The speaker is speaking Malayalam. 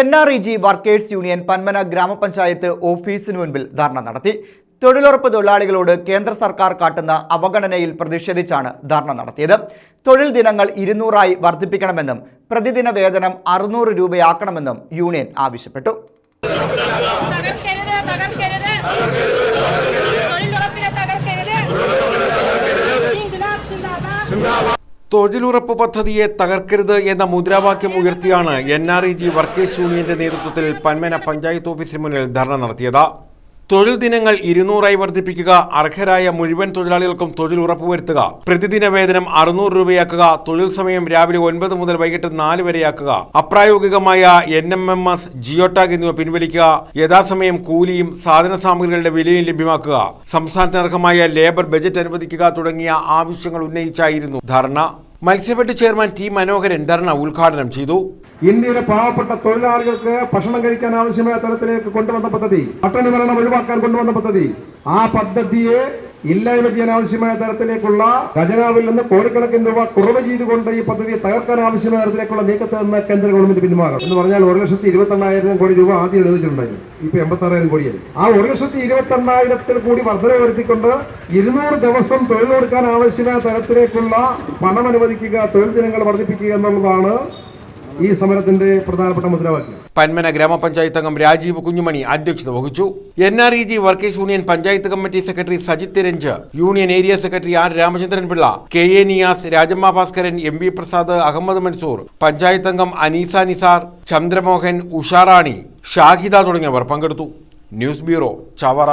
N R E G workers union Panmana ഗ്രാമപഞ്ചായത്ത് ഓഫീസിന് മുൻപിൽ ധർണ നടത്തി. തൊഴിലുറപ്പ് തൊഴിലാളികളോട് കേന്ദ്ര സർക്കാർ കാട്ടുന്ന അവഗണനയിൽ പ്രതിഷേധിച്ചാണ് ധർണ നടത്തിയത്. തൊഴിൽ ദിനങ്ങൾ ഇരുന്നൂറായി വർദ്ധിപ്പിക്കണമെന്നും പ്രതിദിന വേതനം അറുന്നൂറ് രൂപയാക്കണമെന്നും യൂണിയൻ ആവശ്യപ്പെട്ടു. തൊഴിലുറപ്പ് പദ്ധതിയെ തകർക്കരുത് എന്ന മുദ്രാവാക്യം ഉയർത്തിയാണ് N R E G workers യൂണിയന്റെ നേതൃത്വത്തിൽ പന്മന പഞ്ചായത്ത് ഓഫീസിന് മുന്നിൽ ധർണ നടത്തിയത്. തൊഴിൽ ദിനങ്ങൾ ഇരുന്നൂറായി വർദ്ധിപ്പിക്കുക അർഹരായ മുഴുവൻ തൊഴിലാളികൾക്കും തൊഴിൽ ഉറപ്പുവരുത്തുക. പ്രതിദിന വേതനം അറുന്നൂറ് രൂപയാക്കുക തൊഴിൽ സമയം രാവിലെ ഒൻപത് മുതൽ വൈകിട്ട് നാല് വരെയാക്കുക. അപ്രായോഗികമായ N M M S geotag എന്നിവ പിൻവലിക്കുക. യഥാസമയം കൂലിയും സാധന സാമഗ്രികളുടെ വിലയും ലഭ്യമാക്കുക. സംസ്ഥാനത്തിനർഹമായ ലേബർ ബജറ്റ് അനുവദിക്കുക തുടങ്ങിയ ആവശ്യങ്ങൾ ഉന്നയിച്ചായിരുന്നു ധർണ. മത്സ്യഫെഡ് ചെയർമാൻ ടി മനോഹരൻ ധർണ ഉദ്ഘാടനം ചെയ്തു. ഇന്ത്യയിലെ പാവപ്പെട്ട തൊഴിലാളികൾക്ക് ഭക്ഷണം കഴിക്കാൻ ആവശ്യമായ തരത്തിലേക്ക് കൊണ്ടുവന്ന പദ്ധതി പട്ടണ ഒഴിവാക്കാൻ കൊണ്ടുവന്ന പദ്ധതി. ആ പദ്ധതിയെ ഇല്ലായ്മ ചെയ്യാൻ ആവശ്യമായ തരത്തിലേക്കുള്ള ഖജനാവിൽ നിന്ന് കോടിക്കണക്കിന് രൂപ കുറവ് ചെയ്തുകൊണ്ട് ഈ പദ്ധതി തകർക്കാൻ ആവശ്യമായ തരത്തിലേക്കുള്ള നീക്കത്തിൽ നിന്ന് കേന്ദ്ര ഗവൺമെന്റ് പിന്മാറും എന്ന് പറഞ്ഞാൽ ഒരു ലക്ഷത്തി ഇരുപത്തെണ്ണായിരം കോടി രൂപ ആദ്യം എഴുതിച്ചിട്ടുണ്ടായിരുന്നു. ഇപ്പൊ എൺപത്താറായിരം കോടിയായി. ആ ഒരു ലക്ഷത്തി ഇരുപത്തെണ്ണായിരത്തിൽ കൂടി വർധന വരുത്തിക്കൊണ്ട് ഇരുന്നൂറ് ദിവസം തൊഴിൽ കൊടുക്കാൻ ആവശ്യമായ തരത്തിലേക്കുള്ള പണം അനുവദിക്കുക തൊഴിൽ ദിനങ്ങൾ വർദ്ധിപ്പിക്കുക എന്നുള്ളതാണ് ഈ സമരത്തിന്റെ പ്രധാനപ്പെട്ട മുദ്രാവാക്യം. പന്മന ഗ്രാമപഞ്ചായത്ത് അംഗം രാജീവ് കുഞ്ഞുമണി അധ്യക്ഷത വഹിച്ചു. N R E G workers union panchayat committee secretary Sajith Ranj union area secretary R Ramachandran Pillai K A Niyas Rajamma Bhaskaran M V Prasad Ahammed Mansoor panchayat അംഗം അനീസ നിസാർ ചന്ദ്രമോഹൻ ഉഷാറാണി ഷാഹിദ തുടങ്ങിയവർ പങ്കെടുത്തു. News bureau Chavara.